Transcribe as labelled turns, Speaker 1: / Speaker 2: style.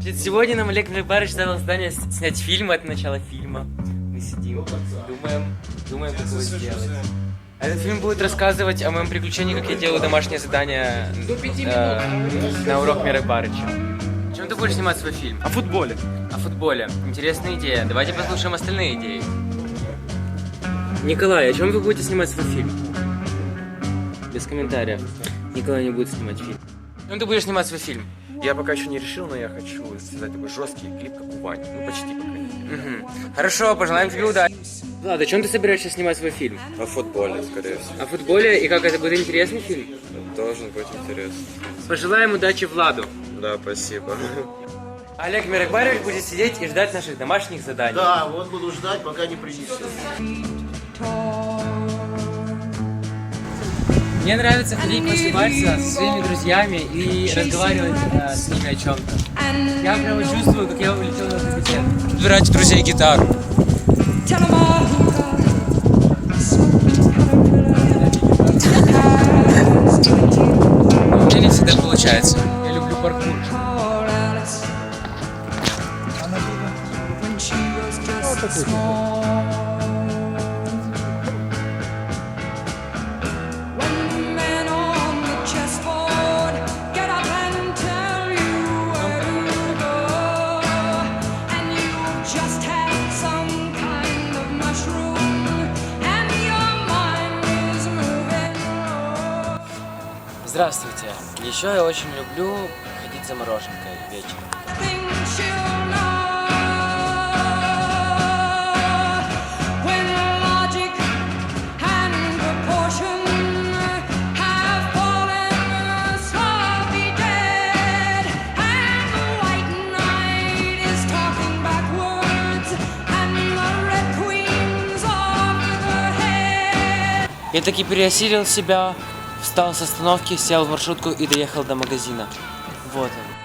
Speaker 1: Сегодня нам Олег Мирбарыч дал задание снять фильм, это начало фильма. Мы сидим, думаем, думаем, как его сделать. Этот фильм будет рассказывать о моем приключении, как я делаю домашнее задание э, на урок Мира Барыча. Чем ты будешь снимать свой фильм?
Speaker 2: О футболе.
Speaker 1: О футболе. Интересная идея. Давайте послушаем остальные идеи. Николай, о чем вы будете снимать свой фильм? Без комментариев. Николай не будет снимать фильм. Чем ты будешь снимать свой фильм?
Speaker 2: Я пока еще не решил, но я хочу создать такой жесткий клип, как у Вани. Ну, почти, по крайней мере.
Speaker 1: Мгм. Хорошо, пожелаем тебе удачи. Влад, о чем ты собираешься снимать свой фильм?
Speaker 3: О футболе, скорее всего.
Speaker 1: О футболе и как это будет интересный фильм?
Speaker 3: Должен быть интересно.
Speaker 1: Пожелаем удачи Владу.
Speaker 3: Да, спасибо.
Speaker 1: Олег Миракбарович будет сидеть и ждать наших домашних заданий.
Speaker 4: Да, вот буду ждать, пока не принесет.
Speaker 1: Мне нравится ходить после со своими друзьями и разговаривать э, с ними о чем-то. Я прямо чувствую, как я улетел на факультет. Выбирать друзей гитару. Не всегда получается. Я люблю паркур.
Speaker 5: called Alice.
Speaker 1: Здравствуйте. Еще я очень люблю ходить за мороженкой вечером. Я таки переосилил себя, встал с остановки, сел в маршрутку и доехал до магазина. Вот он.